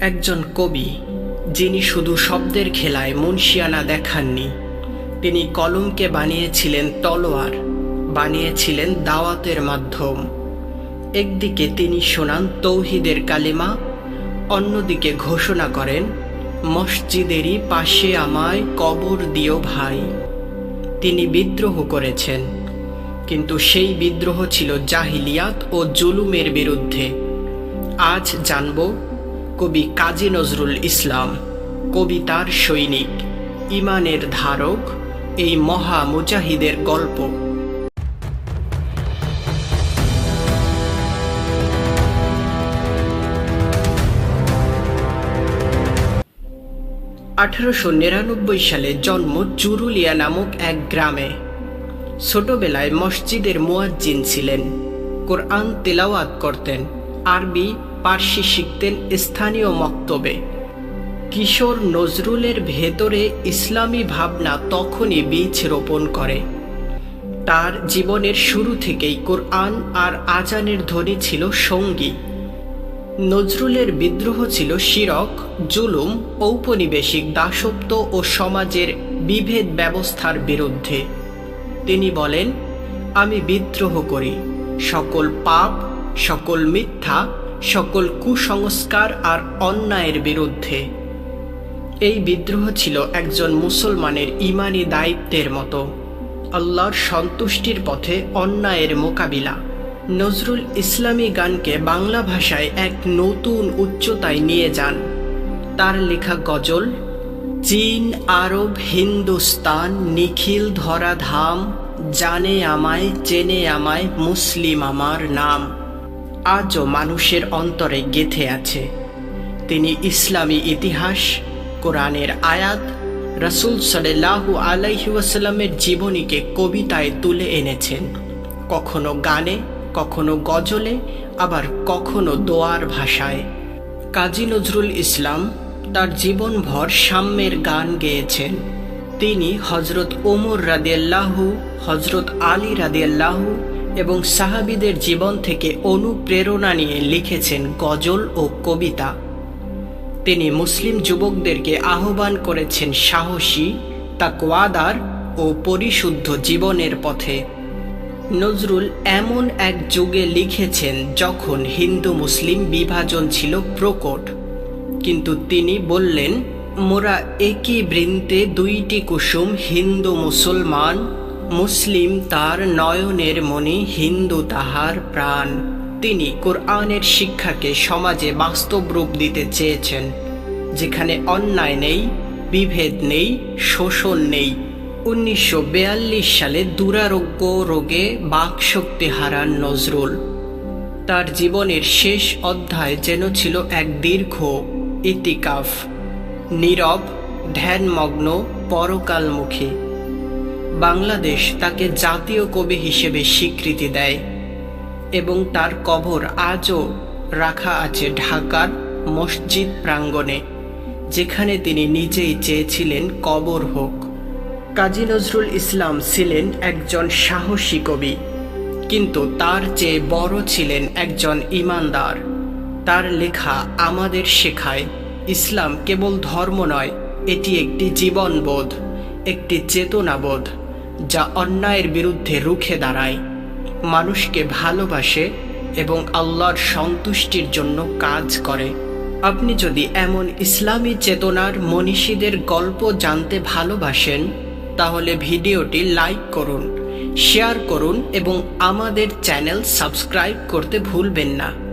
একজন কবি, যিনি শুধু শব্দের খেলায় মুন্সিয়ানা দেখাননি, তিনি কলমকে বানিয়েছিলেন তলোয়ার, বানিয়েছিলেন দাওয়াতের মাধ্যম। একদিকে তিনি শোনান তৌহিদের কালিমা, অন্যদিকে ঘোষণা করেন, মসজিদেরই পাশে আমায় কবর দিও ভাই। তিনি বিদ্রোহ করেছেন, কিন্তু সেই বিদ্রোহ ছিল জাহিলিয়াত ও জুলুমের বিরুদ্ধে। আজ জানব কবি কাজী নজরুল ইসলাম কবিতার সৈনিক, ইমানের ধারক, এই মহা মুজাহিদের গল্প। আঠারোশো নিরানব্বই সালে জন্ম চুরুলিয়া নামক এক গ্রামে। ছোটবেলায় মসজিদের মুয়াজ্জিন ছিলেন, কোরআন তেলাওয়াত করতেন, আরবি পার্সি শিখতেন স্থানীয় মক্তবে। কিশোর নজরুলের ভেতরে ইসলামী ভাবনা তখনই বীজ রোপণ করে। তার জীবনের শুরু থেকেই কোরআন আর আজানের ধ্বনি ছিল সঙ্গী। নজরুলের বিদ্রোহ ছিল শিরক, জুলুম, ঔপনিবেশিক দাসত্ব ও সমাজের বিভেদ ব্যবস্থার বিরুদ্ধে। তিনি বলেন, আমি বিদ্রোহ করি। সকল পাপ, সকল মিথ্যা সকল কুসংস্কার আর অন্যায়ের বিরুদ্ধে। এই বিদ্রোহ ছিল একজন মুসলমানের ইমানি দায়িত্বের মতো। আল্লাহর সন্তুষ্টির পথে অন্যায়ের মোকাবিলা। নজরুল ইসলামী গানকে বাংলা ভাষায় এক নতুন উচ্চতায় নিয়ে যান। তার লেখা গজল, চীন, আরব, হিন্দুস্তান, নিখিল ধরা ধাম জানে আমায়, চেনে আমায়, মুসলিম আমার নাম। আজও মানুষের অন্তরে গেথে আছে। তিনি ইসলামী ইতিহাস, কোরআনের আয়াত, রসুল সাল্লাহু আলাইহি ওয়াসাল্লামের জীবনীকে কবিতায় তুলে এনেছেন। কখনো গানে, কখনো গজলে, আবার কখনো দোয়ার ভাষায়। কাজী নজরুল ইসলাম তার জীবনভর সাম্যের গান গেয়েছেন। তিনি হজরত ওমর রাদিয়াল্লাহু হজরত আলী রাদিয়াল্লাহু এবং সাহাবিদের জীবন থেকে অনুপ্রেরণা নিয়ে লিখেছেন গজল ও কবিতা। তিনি মুসলিম যুবকদেরকে আহ্বান করেছেন সাহসী, তাকওয়াদার ও পরিশুদ্ধ জীবনের পথে। নজরুল এমন এক যুগে লিখেছেন যখন হিন্দু মুসলিম বিভাজন ছিল প্রকট। কিন্তু তিনি বললেন, মোরা একই বৃন্তে দুইটি কুসুম হিন্দু মুসলমান মুসলিম তার নয়নের মণি হিন্দু তাহার প্রাণ। তিনি কোরআনের শিক্ষাকে সমাজে বাস্তব রূপ দিতে চেয়েছেন, যেখানে অন্যায় নেই, বিভেদ নেই, শোষণ নেই। উনিশশো সালে দুরারোগ্য রোগে বাকশক্তি হারান নজরুল। তার জীবনের শেষ অধ্যায় যেন ছিল এক দীর্ঘ ইতিকাফ। নীরব, ধ্যানমগ্ন, পরকালমুখী। বাংলাদেশ তাকে জাতীয় কবি হিসেবে স্বীকৃতি দেয় এবং তার কবর আজও রাখা আছে ঢাকার মসজিদ প্রাঙ্গণে, যেখানে তিনি নিজেই চেয়েছিলেন কবর হোক। কাজী নজরুল ইসলাম ছিলেন একজন সাহসী কবি, কিন্তু তার চেয়ে বড় ছিলেন একজন ইমানদার। তার লেখা আমাদের শেখায়, ইসলাম কেবল ধর্ম নয়, এটি একটি জীবনবোধ, একটি চেতনাবোধ। যা অন্যায়ের বিরুদ্ধে রুখে দাঁড়ায়, মানুষকে ভালোবাসে এবং আল্লাহর সন্তুষ্টির জন্য কাজ করে। আপনি যদি এমন ইসলামী চেতনার মনীষীদের গল্প জানতে ভালোবাসেন, তাহলে ভিডিওটি লাইক করুন, শেয়ার করুন এবং আমাদের চ্যানেল সাবস্ক্রাইব করতে ভুলবেন না।